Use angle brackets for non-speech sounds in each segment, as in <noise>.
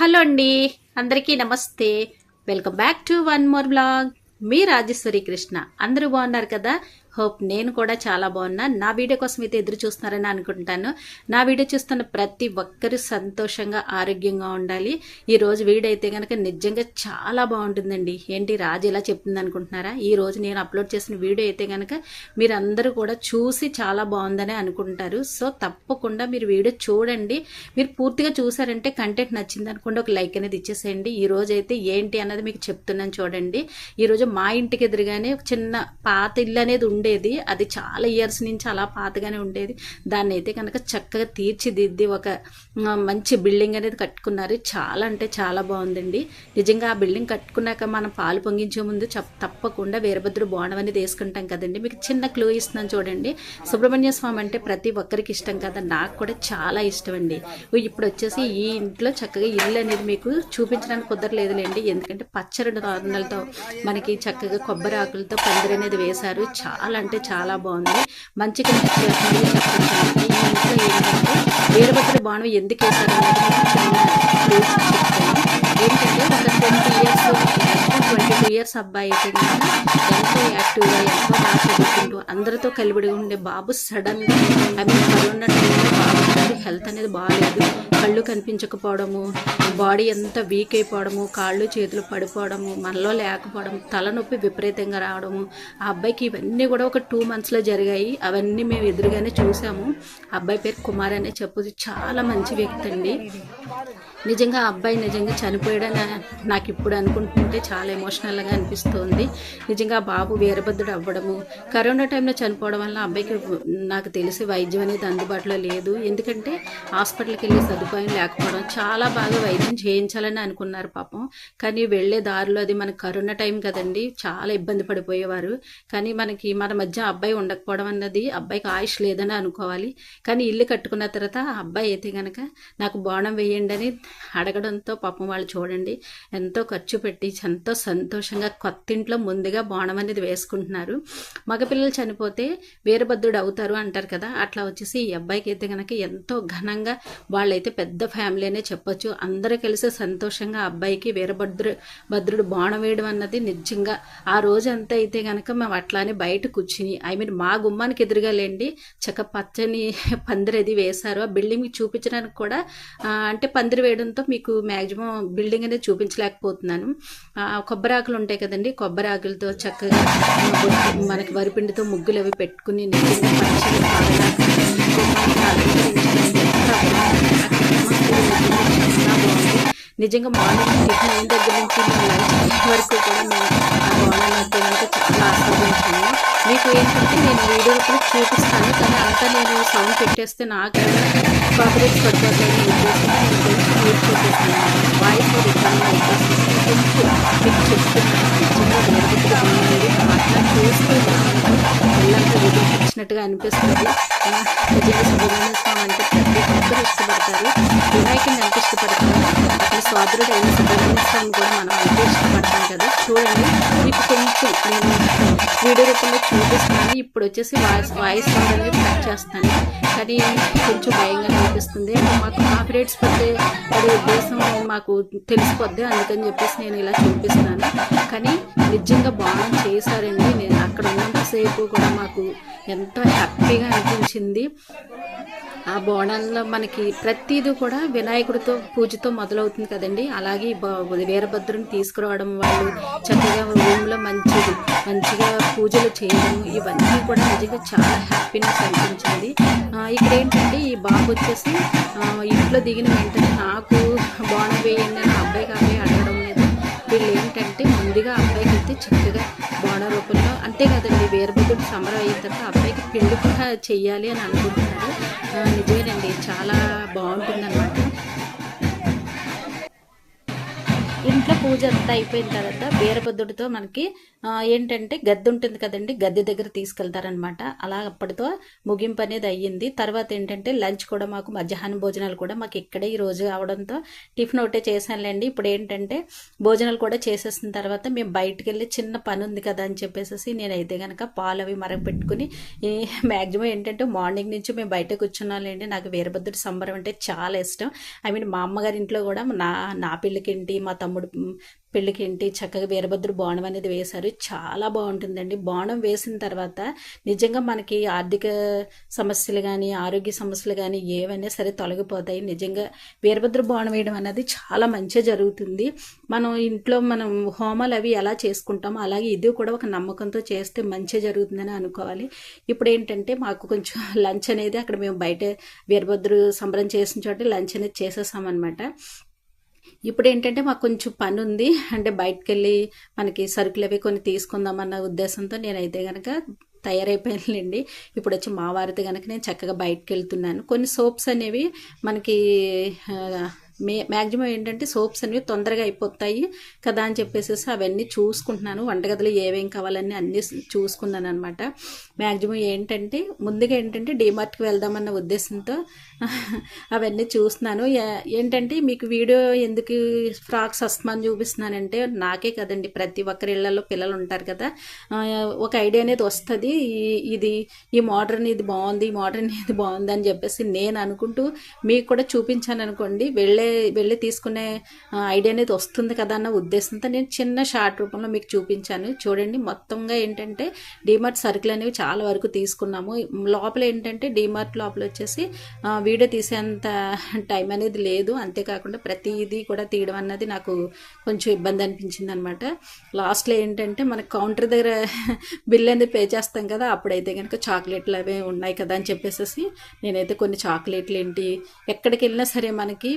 Hello అండి. అందరికీ నమస్తే. Welcome back to one more blog మీ రాజేశ్వరి కృష్ణ. అందరూ బాగున్నారు కదా? హోప్ నేను కూడా చాలా బాగున్నా. నా వీడియో కోసం అయితే ఎదురు చూస్తున్నారని అనుకుంటాను. నా వీడియో చూస్తున్న ప్రతి ఒక్కరు సంతోషంగా ఆరోగ్యంగా ఉండాలి. ఈ రోజు వీడియో అయితే కనుక నిజంగా చాలా బాగుంటుందండి. ఏంటి రాజు ఇలా చెప్తుంది అనుకుంటున్నారా? ఈ రోజు నేను అప్లోడ్ చేసిన వీడియో అయితే కనుక మీరందరూ కూడా చూసి చాలా బాగుందని అనుకుంటారు. సో తప్పకుండా మీరు వీడియో చూడండి. మీరు పూర్తిగా చూసారంటే కంటెంట్ నచ్చింది అనుకుంటే ఒక లైక్ అనేది ఇచ్చేసేయండి. ఈ రోజు అయితే ఏంటి అన్నది మీకు చెప్తున్నాను చూడండి. ఈ రోజు మా ఇంటికి ఎదురుగానే ఒక చిన్న పాత ఇల్లు అనేది ఉండేది. అది చాలా ఇయర్స్ నుంచి అలా పాతగానే ఉండేది. దాన్ని అయితే కనుక చక్కగా తీర్చిదిద్ది ఒక మంచి బిల్డింగ్ అనేది కట్టుకున్నారు. చాలా అంటే చాలా బాగుందండి. నిజంగా ఆ బిల్డింగ్ కట్టుకున్నాక మనం పాలు పొంగించే ముందు తప్పకుండా వీరభద్రుడు బోనం అనేది వేసుకుంటాం కదండి. మీకు చిన్న క్లూ ఇస్తున్నాను చూడండి. సుబ్రహ్మణ్య స్వామి అంటే ప్రతి ఒక్కరికి ఇష్టం కదా. నాకు కూడా చాలా ఇష్టం అండి ఇప్పుడు వచ్చేసి ఈ ఇంట్లో చక్కగా ఇల్లు అనేది మీకు చూపించడానికి కుదరలేదులేండి. ఎందుకంటే పచ్చడి తోరణలతో మనకి చక్కగా కొబ్బరి ఆకులతో పందిరి అనేది వేశారు. చాలా అంటే చాలా బాగుంది. మంచిగా నచ్చేస్తుంది చెప్పండి. ఈ ఇంట్లో ఏంటంటే వీరభద్ర బాణం ఎందుకు వేశారు ఏంటంటే ఒక twenty years twenty two years అబ్బాయి అయితే ఎంతో యాక్టివ్గా ఎంతో బాగా చదువుకుంటూ అందరితో కలిబడి ఉండే బాబు సడన్గా ఐ మీన్ కరోనా టైంలో బాబు హెల్త్ అనేది బాగాలేదు కళ్ళు కనిపించకపోవడము బాడీ ఎంత వీక్ అయిపోవడము కాళ్ళు చేతులు పడిపోవడము మనలో లేకపోవడం తలనొప్పి విపరీతంగా రావడము ఆ అబ్బాయికి ఇవన్నీ కూడా ఒక టూ మంత్స్లో జరిగాయి. అవన్నీ మేము ఎదురుగానే చూసాము. అబ్బాయి పేరు కుమార్ అనే చెప్పు చాలా మంచి వ్యక్తి అండి. నిజంగా ఆ అబ్బాయి నిజంగా చనిపోయాడని నాకు ఇప్పుడు అనుకుంటుంటే చాలా ఎమోషనల్గా అనిపిస్తుంది. నిజంగా బాబు వీరభద్రుడు అవ్వడము కరోనా టైంలో చనిపోవడం వల్ల అబ్బాయికి నాకు తెలిసి వైద్యం అనేది అందుబాటులో లేదు. ఎందుకంటే హాస్పిటల్కి వెళ్ళే సదుపాయం లేకపోవడం చాలా బాగా వైద్యం చేయించాలని అనుకున్నారు పాపం. కానీ వెళ్ళే దారిలో అది మనకు కరోనా టైం కదండి చాలా ఇబ్బంది పడిపోయేవారు. కానీ మనకి మన మధ్య అబ్బాయి ఉండకపోవడం అన్నది అబ్బాయికి ఆయుష్ లేదని అనుకోవాలి. కానీ ఇల్లు కట్టుకున్న తర్వాత అబ్బాయి అయితే కనుక నాకు బాణం వేయండి అని అడగడంతో పాపం వాళ్ళు చూడండి ఎంతో ఖర్చు పెట్టి ఎంతో సంతోషంగా కొత్త ఇంట్లో ముందుగా బాణం అనేది వేసుకుంటున్నారు. మగపిల్లలు చనిపోతే వీరభద్రుడు అవుతారు అంటారు కదా అట్లా వచ్చేసి ఈ అబ్బాయికి అయితే కనుక ఎంతో ఘనంగా వాళ్ళైతే పెద్ద ఫ్యామిలీ అనే చెప్పొచ్చు. అందరూ కలిసి సంతోషంగా అబ్బాయికి వీరభద్రు భద్రుడు బాణం వేయడం అన్నది నిజంగా. ఆ రోజు అంతా అయితే కనుక మేము అట్లానే బయట కూర్చుని ఐ మీన్ మా గుమ్మానికి ఎదురుగా లేండి చక్క పచ్చని పందిరి అది వేశారు. ఆ బిల్డింగ్ చూపించడానికి కూడా అంటే పందిరి వేయడంతో మీకు మ్యాక్సిమం బిల్డింగ్ అనేది చూపించలేకపోతున్నాను. ఆ, కొబ్బరి ఆకులు ఉంటాయి కదండి కొబ్బరి ఆకులతో చక్కగా మనకి వరిపిండితో ముగ్గులు అవి పెట్టుకుని నిజంగా మంచిగా నిజంగా మార్నింగ్ టిఫిన్ అయిన దగ్గర నుంచి లంచ్ వరకు కూడా మేము ఆ అయితే చాలా ఆస్వాదించాము. మీకు ఏంటంటే నేను వీడియో కూడా చూపిస్తాను కానీ అంతా నేను సౌండ్ పెట్టేస్తే నాకు కాపరేట్ పడిపోతాయని ఉద్దేశం నేను చేసేస్తున్నాను వాయిస్ కూడా మీకు చెప్తున్నాను. నిజంగా చేసినట్టుగా అనిపిస్తుంది. ఆ, సుబ్రహ్మణ్య స్వామి అంటే ప్రతి ఒక్కరు ఇష్టపడతారు. వినాయకుని ఎంత ఇష్టపడతారు అక్కడ సోదరుడు అయిన సుబ్రహ్మణ్య స్వామి కూడా మనం అంతే ఇష్టపడతాం కదా. చూడండి మీకు కొంచెం నేను వీడియో రూపంలో చూపిస్తాను. ఇప్పుడు వచ్చేసి వాయిస్ వాయిస్ అనేది కట్ చేస్తాను. కానీ కొంచెం భయంగా అనిపిస్తుంది. మాకు కాపరేట్స్ పడితే పడే ఉద్దేశం మాకు తెలిసిపోద్ది అందుకని చెప్పేసి నేను ఇలా చూపిస్తున్నాను. కానీ నిజంగా బాగా చేశారండి. నేను అక్కడ ఉన్నంతసేపు కూడా మాకు ఎంతో హ్యాపీగా అనిపించింది. ఆ బోనాల్లో మనకి ప్రతిదీ కూడా వినాయకుడితో పూజతో మొదలవుతుంది కదండి. అలాగే ఈ వీరభద్రుని తీసుకురావడం వాళ్ళు చక్కగా రూమ్లో మంచిది మంచిగా పూజలు చేయడం ఇవన్నీ కూడా నిజంగా చాలా హ్యాపీనెస్ అనిపించింది. ఇక్కడ ఏంటంటే ఈ బాబు వచ్చేసి ఇంట్లో దిగిన వెంటనే నాకు బోనం వేయండి అని అబ్బాయికి అబ్బాయి అడగడం లేదు. వీళ్ళు ఏంటంటే ముందుగా అబ్బాయికి అయితే చక్కగా బోన రూపంలో అంతే కదండి వీరభద్రుడు సమరం అయిన తర్వాత అబ్బాయికి పెళ్ళి కూడా చెయ్యాలి అని అనుకుంటున్నారు. నిజమేనండి చాలా బాగుంటుందన్నమాట. ఇంట్లో పూజ అంతా అయిపోయిన తర్వాత వీరభద్రుడితో మనకి ఏంటంటే గద్దె ఉంటుంది కదండి గద్దె దగ్గర తీసుకెళ్తారనమాట అలా అప్పటితో ముగింపు అనేది అయ్యింది. తర్వాత ఏంటంటే లంచ్ కూడా మాకు మధ్యాహ్నం భోజనాలు కూడా మాకు ఇక్కడే ఈ రోజు అవడంతో టిఫిన్ ఒకటే చేశానులేండి. ఇప్పుడు ఏంటంటే భోజనాలు కూడా చేసేసిన తర్వాత మేము బయటికి వెళ్ళి చిన్న పని ఉంది కదా అని చెప్పేసి నేనైతే కనుక పాలు అవి మరగ పెట్టుకుని మ్యాక్సిమం ఏంటంటే మార్నింగ్ నుంచి మేము బయట కూర్చున్నాంలేండి నాకు వీరభద్రుడి సంబరం అంటే చాలా ఇష్టం. ఐ మీన్ మా అమ్మగారి ఇంట్లో కూడా నా నా పిల్లకింటి మా తమ్ముడు పెళ్ళికి ఏంటి చక్కగా వీరభద్రుడు బాణం అనేది వేశారు. చాలా బాగుంటుందండి. బాణం వేసిన తర్వాత నిజంగా మనకి ఆర్థిక సమస్యలు కానీ ఆరోగ్య సమస్యలు కానీ ఏవైనా సరే తొలగిపోతాయి. నిజంగా వీరభద్ర బాణం వేయడం అనేది చాలా మంచిగా జరుగుతుంది. మనం ఇంట్లో మనం హోమాలు అవి ఎలా చేసుకుంటామో అలాగే ఇది కూడా ఒక నమ్మకంతో చేస్తే మంచిగా జరుగుతుందని అనుకోవాలి. ఇప్పుడు ఏంటంటే మాకు కొంచెం <laughs> లంచ్ అనేది అక్కడ మేము బయట వీరభద్రు సంబరం చేసిన చోట లంచ్ అనేది చేసేసామన్నమాట. ఇప్పుడు ఏంటంటే మాకు కొంచెం పని ఉంది అంటే బయటకు వెళ్ళి మనకి సరుకులు అవి కొన్ని తీసుకుందామన్న ఉద్దేశంతో నేనైతే కనుక తయారైపోయానులేండి. ఇప్పుడు వచ్చి మా వారితో కనుక నేను చక్కగా బయటకు వెళ్తున్నాను కొన్ని సోప్స్ అనేవి మనకి మే మ్యాక్సిమం ఏంటంటే సోప్స్ అనేవి తొందరగా అయిపోతాయి కదా అని చెప్పేసి అవన్నీ చూసుకుంటున్నాను. వంటగదిలో ఏమేం కావాలని అన్నీ చూసుకున్నాను అనమాట మ్యాక్సిమం ఏంటంటే ముందుగా ఏంటంటే డీమార్ట్కి వెళ్దామన్న ఉద్దేశంతో <laughs> అవన్నీ చూస్తున్నాను. ఏంటంటే మీకు వీడియో ఎందుకు ఫ్రాక్స్ వస్తున్నాను చూపిస్తున్నానంటే నాకే కదండి. ప్రతి ఒక్కరి ఇళ్ళలో పిల్లలు ఉంటారు కదా. ఒక ఐడియా అనేది వస్తుంది. ఈ- ఇది ఈ మోడర్న్ ఇది బాగుంది ఈ మోడర్న్ ఇది బాగుంది అని చెప్పేసి నేను అనుకుంటూ మీకు కూడా చూపించాను అనుకోండి. వెళ్ళే వెళ్ళి తీసుకునే ఐడియా అనేది వస్తుంది కదా అన్న ఉద్దేశంతో నేను చిన్న షార్ట్ రూపంలో మీకు చూపించాను. చూడండి మొత్తంగా ఏంటంటే డిమార్ట్ సరుకులు అనేవి చాలా చాలా వరకు తీసుకున్నాము. లోపల ఏంటంటే డిమార్ట్ లోపల వచ్చేసి వీడియో తీసేంత టైం అనేది లేదు. అంతేకాకుండా ప్రతిదీ కూడా తీయడం అన్నది నాకు కొంచెం ఇబ్బంది అనిపించింది అనమాట లాస్ట్లో ఏంటంటే మన కౌంటర్ దగ్గర బిల్ అనేది పే చేస్తాం కదా అప్పుడైతే కనుక చాక్లెట్లు అవే ఉన్నాయి కదా అని చెప్పేసి నేనైతే కొన్ని చాక్లెట్లు ఏంటి ఎక్కడికి వెళ్ళినా సరే మనకి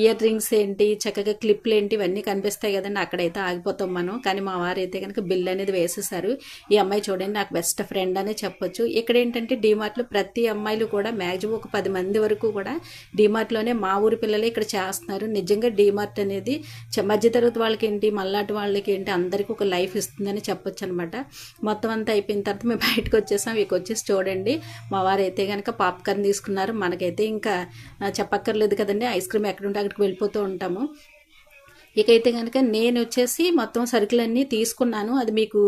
ఇయర్ రింగ్స్ ఏంటి చక్కగా క్లిప్లు ఏంటి ఇవన్నీ కనిపిస్తాయి కదండి అక్కడైతే ఆగిపోతాం మనం. కానీ మా వారు అయితే కనుక బిల్ అనేది వేసేసారు. ఈ అమ్మాయి చూడండి నాకు బెస్ట్ ఫ్రెండ్ అనే చెప్పొచ్చు. ఇక్కడ ఏంటంటే డిమార్ట్లో ప్రతి అమ్మాయిలు కూడా మ్యాక్సిమం ఒక పది మంది వరకు కూడా డిమార్ట్లోనే మా ఊరి పిల్లలే ఇక్కడ చేస్తున్నారు. నిజంగా డిమార్ట్ అనేది మధ్యతరగతి వాళ్ళకి ఏంటి మల్లాటి వాళ్ళకి ఏంటి అందరికీ ఒక లైఫ్ ఇస్తుందని చెప్పొచ్చు అనమాట మొత్తం అంతా అయిపోయిన తర్వాత మేము బయటకు వచ్చేసాం. ఇక వచ్చేసి చూడండి మా వారు అయితే కనుక పాప్కార్న్ తీసుకున్నారు. మనకైతే ఇంకా చెప్పక్కర్లేదు కదండి. ఐస్ క్రీమ్ ఎక్కడ ఉంటే అక్కడికి వెళ్ళిపోతూ ఉంటాము. ఇకైతే కనుక నేను వచ్చేసి మొత్తం సరుకులన్నీ తీసుకున్నాను. అది మీకు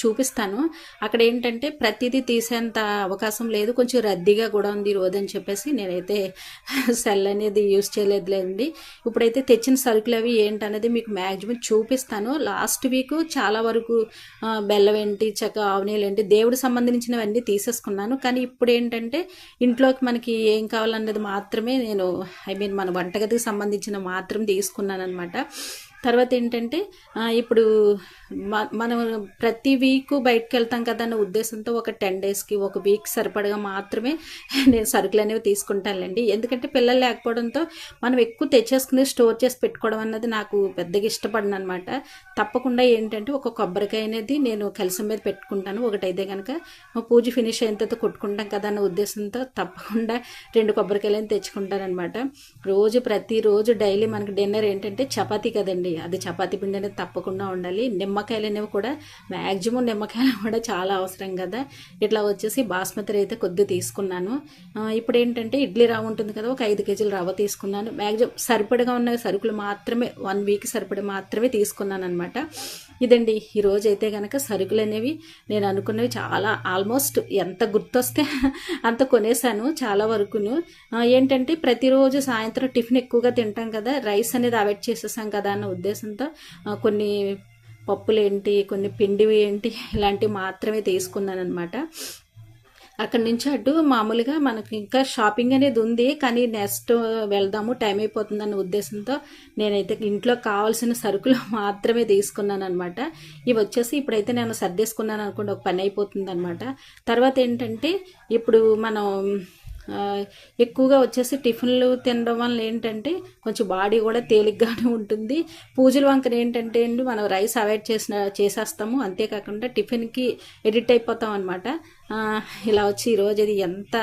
చూపిస్తాను. అక్కడ ఏంటంటే ప్రతిదీ తీసేంత అవకాశం లేదు. కొంచెం రద్దీగా కూడా ఉంది ఈ రోజు అని చెప్పేసి నేనైతే సెల్ అనేది యూస్ చేయలేదులేండి. ఇప్పుడైతే తెచ్చిన సరుకులు అవి ఏంటనేది మీకు మ్యాక్సిమం చూపిస్తాను. లాస్ట్ వీక్ చాలా వరకు బెల్లం ఏంటి చక్క ఆవునీలు ఏంటి దేవుడు సంబంధించినవన్నీ తీసేసుకున్నాను. కానీ ఇప్పుడు ఏంటంటే ఇంట్లోకి మనకి ఏం కావాలన్నది మాత్రమే నేను ఐ మీన్ మన వంటగదికి సంబంధించిన మాత్రం తీసుకున్నాను అనమాట తర్వాత ఏంటంటే ఇప్పుడు మ- మనం ప్రతి వీక్ బయటకు వెళ్తాం కదా అన్న ఉద్దేశంతో ఒక టెన్ డేస్కి ఒక వీక్ సరిపడగా మాత్రమే నేను సరుకులు అనేవి తీసుకుంటానులేండి. ఎందుకంటే పిల్లలు లేకపోవడంతో మనం ఎక్కువ తెచ్చేసుకుని స్టోర్ చేసి పెట్టుకోవడం అన్నది నాకు పెద్దగా ఇష్టపడను అనమాట తప్పకుండా ఏంటంటే ఒక కొబ్బరికాయ అనేది నేను కలిసి మీద పెట్టుకుంటాను. ఒకటైతే కనుక పూజ ఫినిష్ అయిన తర్వాత కొట్టుకుంటాం కదా అన్న ఉద్దేశంతో తప్పకుండా రెండు కొబ్బరికాయలు తెచ్చుకుంటాను అనమాట రోజు ప్రతిరోజు డైలీ మనకి డిన్నర్ ఏంటంటే చపాతీ కదండి. అది చపాతీ పిండి అనేది తప్పకుండా ఉండాలి. నిమ్మకాయలు అనేవి కూడా మ్యాక్సిమం నిమ్మకాయలు కూడా చాలా అవసరం కదా. ఇట్లా వచ్చేసి బాస్మతి అయితే కొద్ది తీసుకున్నాను. ఇప్పుడు ఏంటంటే ఇడ్లీ రవ్వ ఉంటుంది కదా ఒక ఐదు కేజీలు రవ్వ తీసుకున్నాను. మ్యాక్సిమం సరిపడగా ఉన్న సరుకులు మాత్రమే వన్ వీక్ సరిపడే మాత్రమే తీసుకున్నాను అనమాట ఇదండి ఈరోజు అయితే కనుక సరుకులు అనేవి నేను అనుకున్నవి చాలా ఆల్మోస్ట్ ఎంత గుర్తొస్తే <laughs> అంత కొనేసాను చాలా వరకును. ఏంటంటే ప్రతిరోజు సాయంత్రం టిఫిన్ ఎక్కువగా తింటాం కదా రైస్ అనేది అవాయిడ్ చేసేసాం కదా అన్న ఉద్దేశంతో కొన్ని పప్పులు ఏంటి కొన్ని పిండివి ఏంటి <laughs> ఇలాంటివి మాత్రమే తీసుకున్నాను అనమాట అక్కడి నుంచి అటు మామూలుగా మనకి ఇంకా షాపింగ్ అనేది ఉంది కానీ నెక్స్ట్ వెళ్దాము టైం అయిపోతుంది అన్న ఉద్దేశంతో నేనైతే ఇంట్లో కావాల్సిన సరుకులు <laughs> మాత్రమే తీసుకున్నాను అనమాట ఇవి వచ్చేసి ఇప్పుడైతే నేను సర్దేసుకున్నాను అనుకోండి ఒక పని అయిపోతుంది అనమాట తర్వాత ఏంటంటే ఇప్పుడు మనం ఎక్కువగా వచ్చేసి టిఫిన్లు తినడం వల్ల ఏంటంటే కొంచెం బాడీ కూడా తేలిగ్గానే ఉంటుంది. పూజల వంకన ఏంటంటే అండి మనం రైస్ అవాయిడ్ చేసిన చేసేస్తాము. అంతేకాకుండా టిఫిన్కి ఎడిట్ అయిపోతాం అనమాట ఇలా వచ్చి ఈరోజు ఇది ఎంత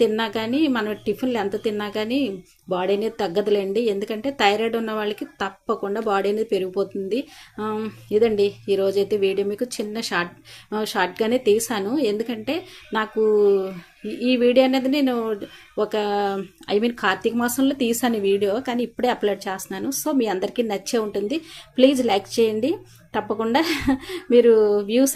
తిన్నా కానీ మనం టిఫిన్లు ఎంత తిన్నా కానీ బాడీ అనేది తగ్గదులేండి. ఎందుకంటే థైరాయిడ్ ఉన్న వాళ్ళకి తప్పకుండా బాడీ అనేది పెరిగిపోతుంది. ఇదండి ఈరోజు అయితే వీడియో. మీకు చిన్న షార్ట్ షార్ట్గానే తీసాను. ఎందుకంటే నాకు ఈ- ఈ వీడియో అనేది నేను ఒక ఐ మీన్ కార్తీక మాసంలో తీసాను వీడియో కానీ ఇప్పుడే అప్లోడ్ చేస్తున్నాను. సో మీ అందరికీ నచ్చే ఉంటుంది. ప్లీజ్ లైక్ చేయండి. తప్పకుండా <laughs> మీరు వ్యూస్